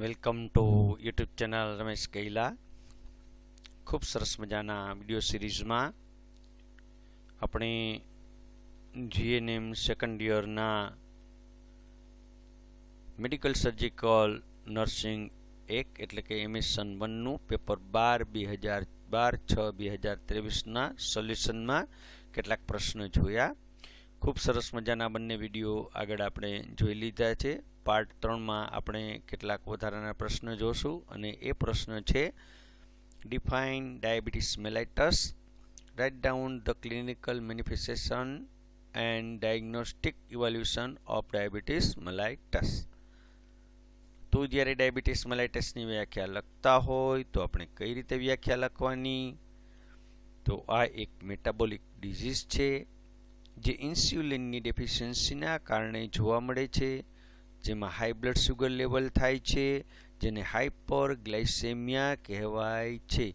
Welcome to YouTube channel Ramesh Kaila ખૂબ સરસ મજાના વીડિયો સિરીઝમાં આપણે જીએનએમ સેકન્ડ યરના મેડિકલ સર્જિકલ નર્સિંગ એક એટલે કે એમિશન વનનું પેપર બાર બે હજાર બાર છ બે હજાર ત્રેવીસના સોલ્યુશનમાં કેટલાક પ્રશ્નો જોયા. ખૂબ સરસ મજાના બંને વીડિયો આગળ આપણે જોઈ લીધા છે. પાર્ટ ત્રણમાં આપણે કેટલાક વધારાના પ્રશ્નો જોશું અને એ પ્રશ્ન છે define diabetes mellitus write down the clinical manifestation and diagnostic evaluation of diabetes mellitus તો જ્યારે ડાયાબિટીસ મેલાઇટસની વ્યાખ્યા લખતા હોય, તો આપણે કઈ રીતે વ્યાખ્યા લખવાની? તો આ એક મેટાબોલિક ડિઝીઝ છે, જે ઇન્સ્યુલિનની ડેફિશિયન્સીના કારણે જોવા મળે છે. જેમાં હાઈ બ્લડ શુગર લેવલ થાય છે, જેને હાઇપર ગ્લાઇસેમિયા કહેવાય છે.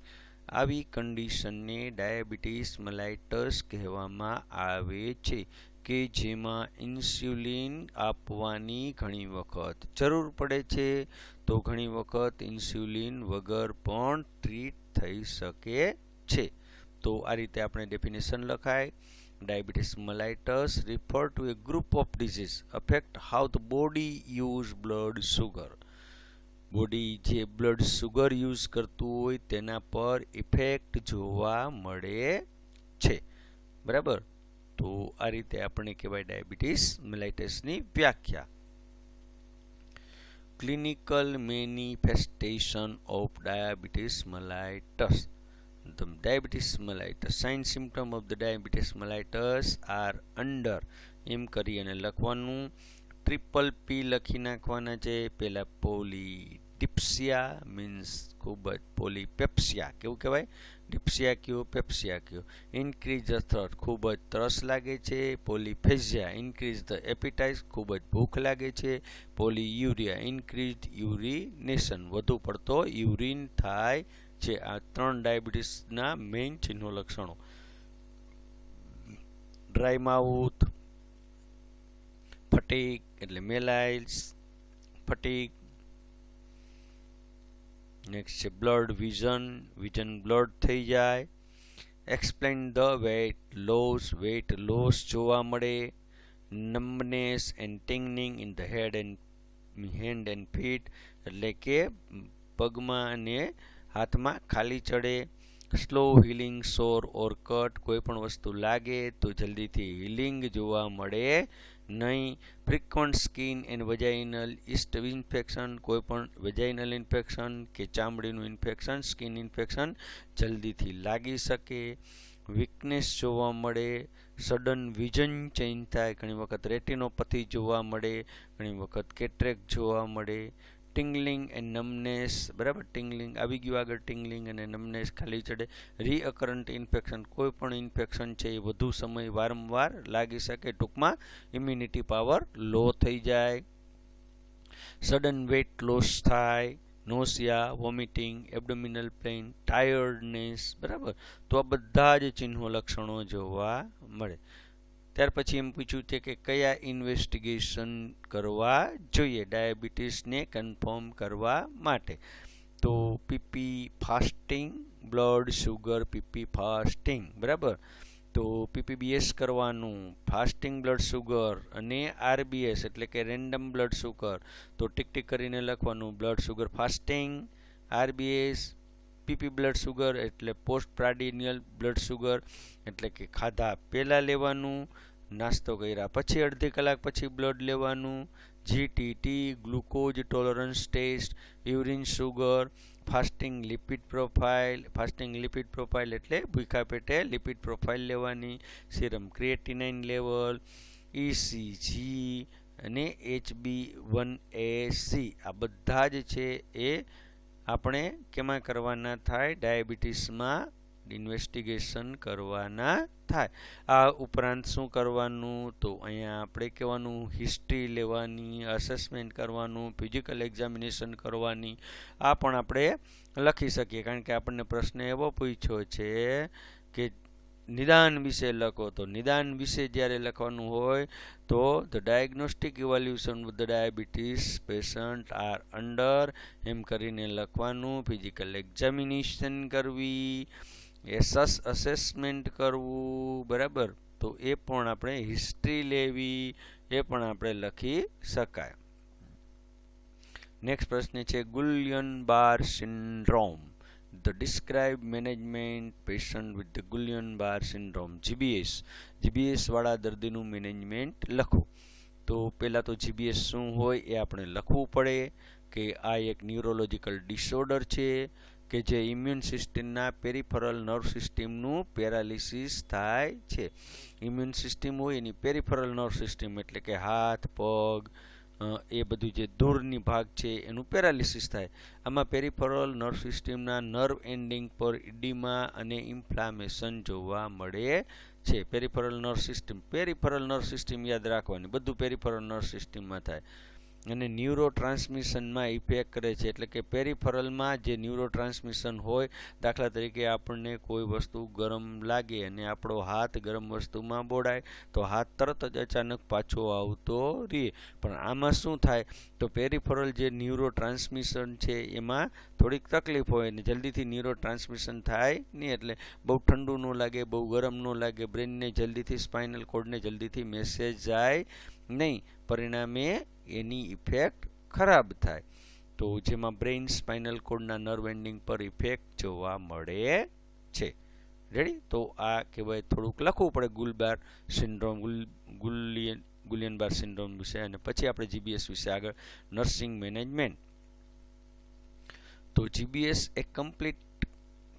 આવી કન્ડિશનને ડાયાબિટીસ મલાઇટસ કહેવામાં આવે છે, કે જેમાં ઇન્સ્યુલિન આપવાની ઘણી વખત જરૂર પડે છે. તો ઘણી વખત ઇન્સ્યુલિન વગર પણ ટ્રીટ થઈ શકે છે. તો આ રીતે આપણે ડેફિનેશન લખાય. Diabetes mellitus refer to a group of disease affect how the body use blood sugar. Body જે બ્લડ સુગર યુઝ કરતું હોય તેના પર ઇફેક્ટ જોવા મળે છે. બરાબર? તો આ રીતે આપણે કહેવાય ડાયાબિટીસ મેલાઇટિસની વ્યાખ્યા. Clinical manifestation of diabetes mellitus the diabetes mellitus. Sign symptom of the diabetes mellitus are under. એમ કરી અને લખવાનું. ટ્રિપલ પી લખી નાખવાના છે. પહેલાં પોલી ડિપ્સિયા મીન્સ ખૂબ જ પોલી પેપ્સિયા કેવું કહેવાય? ડિપ્સિયા કયો પેપ્સિયા કયો. ઇન્ક્રીઝ ધ થ્રટ ખૂબ જ તરસ લાગે છે. પોલીફેઝિયા ઇન્ક્રીઝ ધ એપિટાઇઝ ખૂબ જ ભૂખ લાગે છે. પોલી યુરિયા ઇન્ક્રીઝ યુરિનેશન વધુ પડતો યુરિન થાય છે. આ ત્રણ ડાયાબિટીસના મેઇન ચિહ્નો લક્ષણો. ડ્રાય માઉથ ફટીક એટલે મેલાઇલ્સ ફટીક નેક્સ્ટ છે બ્લડ વિઝન વિઝન બ્લડ થઈ જાય. Explain the weight, loss weight loss જોવા મળે. Numbness and tingling in the head and hand and feet એટલે કે પગમાં અને હાથમાં ખાલી ચડે સ્લો હિલિંગ સોર ઓર કટ કોઈ પણ વસ્તુ લાગે તો જલ્દીથી હિલિંગ જોવા મળે નહીં. Frequent skin and vaginal yeast infection કોઈ પણ વજાઇનલ ઇન્ફેક્શન કે ચામડીનું ઇન્ફેક્શન સ્કિન ઇન્ફેક્શન જલ્દીથી લાગી શકે. વીકનેસ જોવા મળે સડન વિઝન ચેન્જ થાય. ઘણી વખત રેટિનોપથી જોવા મળે, ઘણી વખત કેટ્રેક જોવા મળે. ટિંગલિંગ એન્ડ નમનેસ બરાબર? ટિંગલિંગ, આવી ગયું આગળ ટિંગલિંગ અને નમનેસ ખાલી ચડે. રીઅકરન્ટ ઇન્ફેક્શન કોઈ પણ ઇન્ફેક્શન છે એ વધુ સમય વારંવાર લાગી શકે, ટૂંકમાં ઇમ્યુનિટી પાવર લો થઈ જાય. સડન વેટ લોસ થાય nausea vomiting abdominal pain tiredness બરાબર? તો આ બધા જ ચિહ્નો લક્ષણો જોવા મળે. ત્યાર પછી એમ પૂછ્યું છે કે કયા ઇન્વેસ્ટિગેશન કરવા જોઈએ, ડાયાબિટીસને કન્ફર્મ કરવા માટે? તો PP fasting blood sugar PP fasting બરાબર? તો પીપીબીએસ કરવાનું ફાસ્ટિંગ બ્લડ શુગર અને આરબીએસ એટલે કે રેન્ડમ બ્લડ શુગર તો ટીક ટીક કરીને લખવાનું blood sugar fasting RBS PP blood sugar એટલે પોસ્ટ પ્રાડિનિયલ બ્લડ શુગર એટલે કે ખાધા પહેલાં લેવાનું, નાસ્તો કર્યા પછી અડધી કલાક પછી બ્લડ લેવાનું GTT glucose tolerance test, urine sugar, fasting lipid profile, fasting lipid profile એટલે ભૂખા પેટે લિપિડ પ્રોફાઇલ લેવાની, સિરમ ક્રિએટિનાઇન લેવલ ઇસીજી અને એચબી વન એસી આ બધા જ છે એ આપણે કેમાં કરવાના થાય? ડાયાબિટીસમાં ઇન્વેસ્ટિગેશન કરવાના થાય. આ ઉપરાંત શું કરવાનું? તો અહીંયા આપણે કહેવાનું, હિસ્ટ્રી લેવાની અસેસમેન્ટ કરવાનું ફિઝિકલ એક્ઝામિનેશન કરવાની, આ પણ આપણે લખી શકીએ. કારણ કે આપણને પ્રશ્ન એવો પૂછ્યો છે કે નિદાન વિશે લખો. તો નિદાન વિશે જ્યારે લખવાનું હોય, તો the diagnostic evaluation of the diabetes patient are under એમ કરીને લખવાનું ફિઝિકલ એક્ઝામિનેશન કરવી, એસસ અસેસમેન્ટ કરવું, બરાબર? તો એ પણ આપણે હિસ્ટ્રી લેવી, એ પણ આપણે લખી શકાય. નેક્સ્ટ પ્રશ્ન છે Guillain Barre syndrome. The describe management patient with the Guillain Barre syndrome GBS જીબીએસવાળા દર્દીનું મેનેજમેન્ટ લખો. તો પહેલાં તો જીબીએસ શું હોય એ આપણે લખવું પડે કે આ એક ન્યુરોલોજિકલ ડિસઓર્ડર છે કે જે ઇમ્યુન સિસ્ટમના પેરિફરલ નર્વ સિસ્ટમનું પેરાલિસિસ થાય છે. ઇમ્યુન સિસ્ટમ હોય એની પેરિફરલ નર્વ સિસ્ટમ એટલે કે હાથ, પગ એ બધું જે ધૂળની ભાગ છે, એનું પેરાલિસિસ થાય. આમાં પેરિફરલ નર્વ સિસ્ટમના નર્વ એન્ડિંગ પર ઇડીમા અને ઇન્ફ્લામેશન જોવા મળે છે. Peripheral nerve system, peripheral nerve system યાદ રાખવાની. બધું પેરિફરલ નર્વ સિસ્ટમમાં થાય. અને ન્યુરો ટ્રાન્સમિશનમાં ઇફેક્ટ કરે છે. એટલે કે પેરિફરલમાં જે ન્યુરો ટ્રાન્સમિશન હોય, દાખલા તરીકે આપણને કોઈ વસ્તુ ગરમ લાગે અને આપણો હાથ ગરમ વસ્તુમાં બોડાય તો હાથ તરત જ અચાનક પાછો આવતો રહે પણ આમાં શું થાય? તો પેરિફરલ જે ન્યુરો ટ્રાન્સમિશન છે, એમાં થોડીક તકલીફ હોય ને જલ્દીથી ન્યુરો ટ્રાન્સમિશન થાય નહીં એટલે બહુ ઠંડુ ન લાગે, બહુ ગરમ ન લાગે બ્રેનને જલ્દીથી સ્પાઇનલ કોડને જલ્દીથી મેસેજ જાય નહીં. પરિણામે એની ઇફેક્ટ ખરાબ થાય. તો જેમાં બ્રેઇન સ્પાઇનલ કોડના નર્વ એન્ડિંગ પર ઇફેક્ટ જોવા મળે છે. રેડી તો આ કહેવાય થોડુંક લખવું પડે ગુલબાર સિન્ડ્રોમ ગુલ, ગુલિયન ગુલિયન બાર સિન્ડ્રોમ વિશે. અને પછી આપણે જીબીએસ વિશે આગળ નર્સિંગ મેનેજમેન્ટ તો જીબીએસ એ કમ્પ્લીટ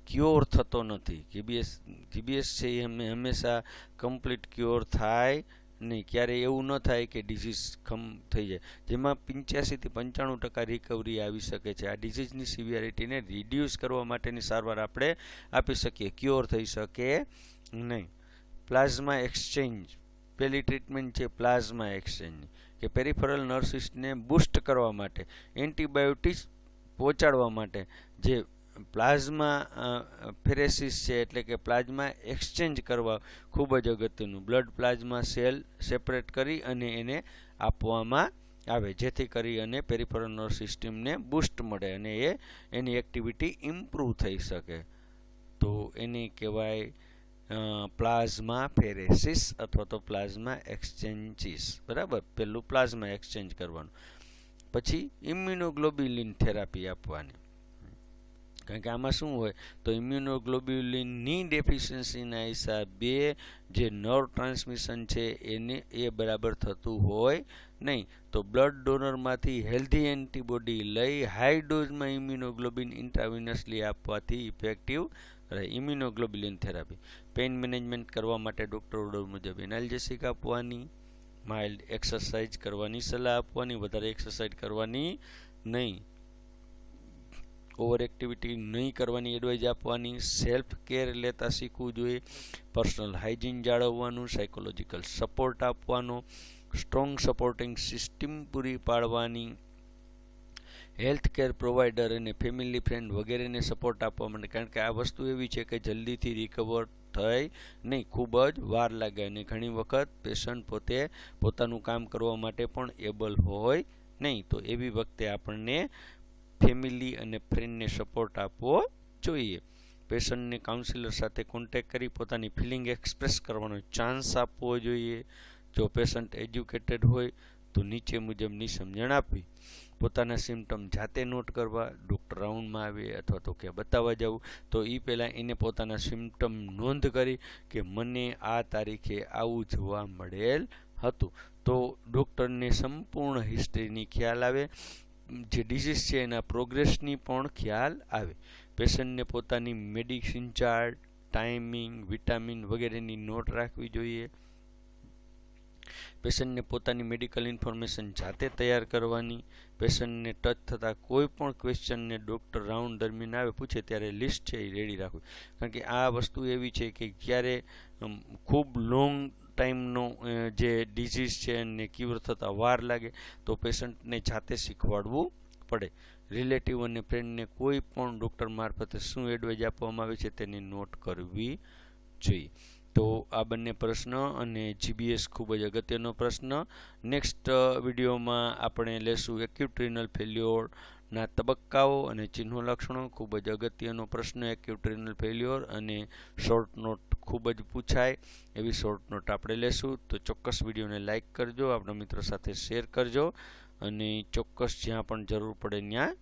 ક્યોર થતો નથી. જીબીએસ જીબીએસ છે એ હંમેશા કમ્પ્લીટ ક્યોર થાય નહીં, ક્યારેય એવું ન થાય કે ડિઝીઝ ખમ થઈ જાય. જેમાં પંચ્યાસીથી પંચાણું ટકા રિકવરી આવી શકે છે. આ ડિઝીઝની સિવિયરિટીને રિડ્યુસ કરવા માટેની સારવાર આપણે આપી શકીએ. ક્યોર થઈ શકે નહીં. પ્લાઝમા એક્સચેન્જ પહેલી ટ્રીટમેન્ટ છે પ્લાઝમા એક્સચેન્જ કે પેરિફરલ નર્સિસને બુસ્ટ કરવા માટે એન્ટીબાયોટિક્સ પહોંચાડવા માટે જે પ્લાઝમા ફેરેસિસ છે એટલે કે પ્લાઝમા એક્સચેન્જ કરવા ખૂબ જ અગત્યનું. બ્લડ પ્લાઝમા સેલ સેપરેટ કરી અને એને આપવામાં આવે, જેથી કરી અને પેરિફરલ સિસ્ટમને બૂસ્ટ મળે અને એ, એની એક્ટિવિટી ઇમ્પ્રૂવ થઈ શકે. તો એની કહેવાય પ્લાઝમા ફેરેસિસ અથવા તો પ્લાઝમા એક્સચેન્જીસ. બરાબર? પેલું પ્લાઝમા એક્સચેન્જ કરવાનું. પછી ઇમ્યુનોગ્લોબ્યુલિન થેરાપી આપવાની. કારણ કે આમાં શું હોય, તો ઇમ્યુનોગ્લોબ્યુલિનની ડેફિશિયન્સીના હિસાબે જે નર્વ ટ્રાન્સમિશન છે એને એ બરાબર થતું હોય નહીં. તો બ્લડ ડોનરમાંથી હેલ્ધી એન્ટીબોડી લઈ હાઈ ડોઝમાં ઇમ્યુનોગ્લોબિન ઇન્ટ્રાવિનસલી આપવાથી ઇફેક્ટિવ રહે. Immunoglobulin therapy. પેઇન મેનેજમેન્ટ કરવા માટે ડૉક્ટર ઓર્ડર મુજબ એનાલ્જેસિક આપવાની, માઇલ્ડ એક્સરસાઇઝ કરવાની, સલાહ આપવાની, વધારે એક્સરસાઇઝ કરવાની નહીં. ઓવર એક્ટિવિટી નહીં કરવાની એડવાઇઝ આપવાની સેલ્ફ કેર લેતા શીખવું જોઈએ પર્સનલ હાઇજીન જાળવવાનું સાયકોલોજીકલ સપોર્ટ આપવાનો સ્ટ્રોંગ સપોર્ટિંગ સિસ્ટમ પૂરી પાડવાની હેલ્થ કેર પ્રોવાઈડર અને ફેમિલી ફ્રેન્ડ વગેરેને સપોર્ટ આપવા માટે. કારણ કે આ વસ્તુ એવી છે કે જલ્દીથી રિકવર થઈ નહીં, ખૂબ જ વાર લાગે અને ઘણી વખત પેશન્ટ પોતે પોતાનું કામ કરવા માટે પણ એબલ હોય નહીં. તો એવી વખતે આપણને ફેમિલી અને ફ્રેન્ડને સપોર્ટ આપવો જોઈએ. પેશન્ટને કાઉન્સિલર સાથે કોન્ટેક્ટ કરી પોતાની ફિલિંગ એક્સપ્રેસ કરવાનો ચાન્સ આપવો જોઈએ. જો પેશન્ટ એજ્યુકેટેડ હોય, તો નીચે મુજબની સમજણ આપવી. પોતાના સિમ્ટમ જાતે નોટ કરવા ડૉક્ટર રાઉન્ડમાં આવે અથવા તો ક્યાં બતાવવા જવું, તો એ પહેલાં એને પોતાના સિમ્ટમ નોંધ કરી કે મને આ તારીખે આવું જોવા મળેલ હતું. તો ડૉક્ટરને સંપૂર્ણ હિસ્ટ્રીની ખ્યાલ આવે જે ડિઝીઝ છે એના પ્રોગ્રેસની પણ ખ્યાલ આવે. પેશન્ટને પોતાની મેડિસિન ચાર્ટ ટાઈમિંગ વિટામિન વગેરેની નોટ રાખવી જોઈએ. પેશન્ટને પોતાની મેડિકલ ઇન્ફોર્મેશન જાતે તૈયાર કરવાની. પેશન્ટને ટચ થતા કોઈ પણ ક્વેશ્ચનને ડૉક્ટર રાઉન્ડ દરમિયાન આવે, પૂછે ત્યારે લિસ્ટ છે એ રેડી રાખવી. કારણ કે આ વસ્તુ એવી છે કે જ્યારે ખૂબ લોંગ ટાઈમનો જે ડિઝીઝ છે એને ક્યુર થતાં વાર લાગે, તો પેશન્ટને જાતે શીખવાડવું પડે. રિલેટિવ અને ફ્રેન્ડને કોઈ પણ ડૉક્ટર મારફતે શું એડવાઇઝ આપવામાં આવે છે તેની નોટ કરવી જોઈએ. તો આ બંને પ્રશ્ન અને જીબીએસ ખૂબ જ અગત્યનો પ્રશ્ન. નેક્સ્ટ વિડીયોમાં આપણે લેશું એક્યુટ રિનલ ફેલ્યોરના તબક્કાઓ અને ચિહ્નો લક્ષણો ખૂબ જ અગત્યનો પ્રશ્ન એક્યુટ્રિનલ ફેલ્યોર અને શોર્ટ નોટ ખૂબ જ પૂછાય. એવી શોર્ટ નોટ આપણે લેશું. તો ચોક્કસ વિડીયોને લાઇક કરજો, આપણા મિત્રો સાથે શેર કરજો અને ચોક્કસ જ્યાં પણ જરૂર પડે ત્યાં